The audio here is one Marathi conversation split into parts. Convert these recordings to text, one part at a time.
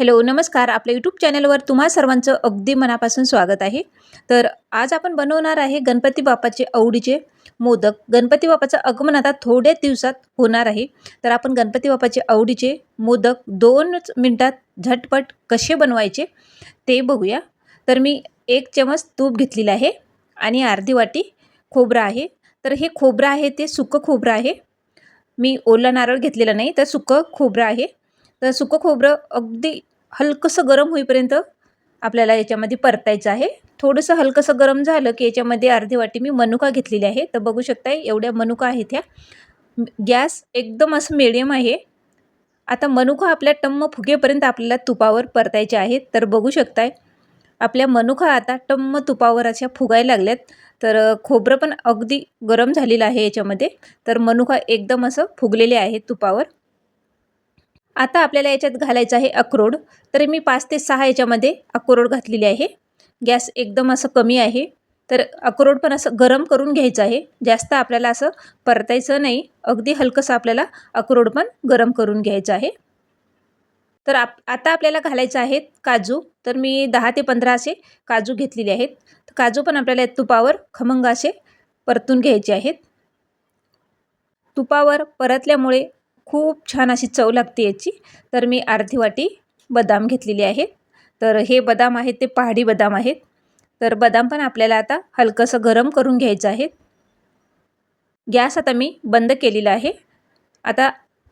हॅलो नमस्कार. आपल्या यूट्यूब चॅनलवर तुम्हा सर्वांचं अगदी मनापासून स्वागत आहे. तर आज आपण बनवणार आहे गणपती बाप्पाचे आवडीचे मोदक. गणपती बाप्पाचं आगमन आता थोड्याच दिवसात होणार आहे. तर आपण गणपती बाप्पाचे आवडीचे मोदक दोनच मिनटात झटपट कसे बनवायचे ते बघूया. तर मी एक चमच तूप घेतलेलं आहे आणि अर्धी वाटी खोबरं आहे. तर हे खोबरं आहे ते सुकं खोबरं आहे. मी ओला नारळ घेतलेला नाही तर सुकं खोबरं आहे. तर सुकं खोबरं अगदी हलकंसं गरम होईपर्यंत आपल्याला याच्यामध्ये परतायचं आहे. थोडंसं हलकंसं गरम झालं की याच्यामध्ये अर्धी वाटी मी मनुका घेतलेली आहे. तर बघू शकताय एवढ्या मनुका आहेत ह्या. गॅस एकदम असं मिडियम आहे. आता मनुका आपल्या टम्म फुगेपर्यंत आपल्याला तुपावर परतायचे आहेत. तर बघू शकताय आपल्या मनुका आता टम्म तुपावर अशा फुगायला लागल्यात. तर खोबरं पण अगदी गरम झालेलं आहे याच्यामध्ये. तर मनुका एकदम असं फुगलेले आहेत तुपावर. आता आपल्याला याच्यात घालायचं आहे अक्रोड. तर मी पाच ते सहा याच्यामध्ये अक्रोड घातलेली आहे. गॅस एकदम असं कमी आहे. तर अक्रोड पण असं गरम करून घ्यायचं आहे. जास्त आपल्याला असं परतायचं नाही. अगदी हलकंसं आपल्याला अक्रोड पण गरम करून घ्यायचं आहे. तर आप आता आपल्याला घालायचं आहे काजू. तर मी दहा ते पंधरा असे काजू घेतलेले आहेत. काजू पण आपल्याला तुपावर खमंग असे परतून घ्यायचे आहेत. तुपावर परतल्यामुळे खूप छान अशी चव लागते याची. तर मी अर्धी वाटी बदाम घेतलेली आहेत. तर हे बदाम आहेत ते पहाडी बदाम आहेत. तर बदाम पण आपल्याला आता हलकंसं गरम करून घ्यायचं आहे. गॅस आता मी बंद केलेला आहे. आता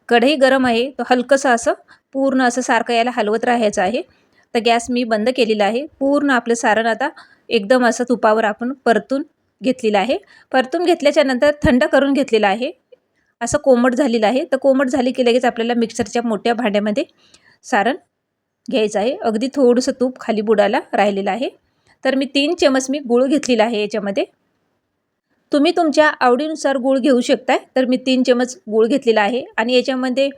कढई गरम आहे तो हलकंसं असं पूर्ण असं सारखं याला हलवत राहायचं आहे. तर गॅस मी बंद केलेला आहे. पूर्ण आपलं सारण आता एकदम असं तुपावर आपण परतून घेतलेलं आहे. परतून घेतल्याच्यानंतर थंड करून घेतलेलं आहे. असं कोमट झालेलं आहे. तर कोमट झाली की लगेच आपल्याला मिक्सरच्या मोठ्या भांड्यामध्ये सारण घ्यायचं आहे. अगदी थोडंसं तूप खाली बुडाला राहिलेलं आहे. तर मी तीन चमच मी गूळ घेतलेला आहे याच्यामध्ये. तुम्ही तुमच्या आवडीनुसार गूळ घेऊ शकताय. तर मी तीन चमच गूळ घेतलेला आहे. आणि याच्यामध्ये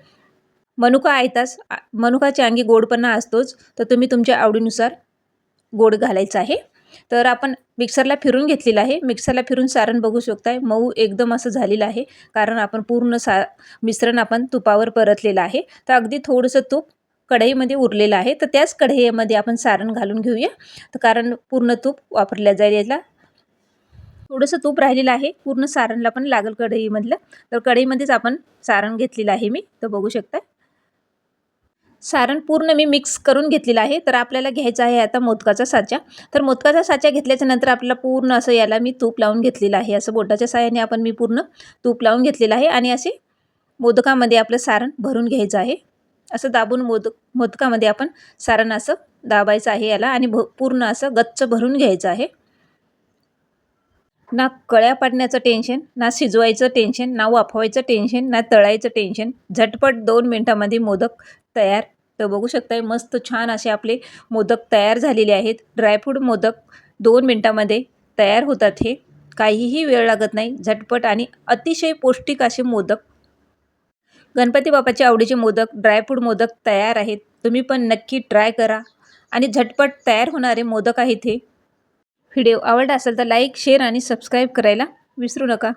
मनुका आयतास मनुकाच्या अंगी गोडपणा असतोच. तर तुम्ही तुमच्या आवडीनुसार गोड घालायचं आहे. तर आपण मिक्सरला फिरून घेतलेलं आहे. मिक्सरला फिरून सारण बघू शकताय. मऊ एकदम असं झालेलं आहे. कारण आपण पूर्ण सा मिश्रण आपण तुपावर परतलेलं आहे. तर अगदी थोडंसं तूप कढईमध्ये उरलेलं आहे. तर त्याच कढईमध्ये आपण सारण घालून घेऊया. तर कारण पूर्ण तूप वापरल्या जाईल याला थोडंसं तूप राहिलेलं आहे. पूर्ण सारणला पण लागेल कढईमधलं. तर कढईमध्येच आपण सारण घेतलेलं आहे मी. तर बघू शकता सारण पूर्ण मी मिक्स करून घेतलेलं आहे. तर आपल्याला घ्यायचं आहे आता मोदकाचा साचा. तर मोदकाचा साचा घेतल्याच्या नंतर आपल्याला पूर्ण असं याला मी तूप लावून घेतलेलं आहे. असं बोटाच्या साह्याने आपण मी पूर्ण तूप लावून घेतलेलं आहे आणि असे मोदकामध्ये आपलं सारण भरून घ्यायचं आहे. असं दाबून मोदक मोदकामध्ये आपण सारण असं दाबायचं आहे याला आणि भ पूर्ण असं गच्च भरून घ्यायचं आहे. ना कळ्या पाडण्याचं टेन्शन ना शिजवायचं टेन्शन ना वाफवायचं टेन्शन ना तळायचं टेन्शन झटपट दोन मिनटामध्ये मोदक तयार. तर बघू शकताय मस्त छान असे आपले मोदक तयार झालेले आहेत. ड्रायफ्रूट मोदक दोन मिनटामध्ये तयार होतात हे. काहीही वेळ लागत नाही. झटपट आणि अतिशय पौष्टिक असे मोदक. गणपती बाप्पाचे आवडीचे मोदक ड्रायफ्रूट मोदक तयार आहेत. तुम्ही पण नक्की ट्राय करा. आणि झटपट तयार होणारे मोदक आहेत हे. व्हिडिओ आवडला असेल तर लाईक शेअर आणि सबस्क्राईब करायला विसरू नका.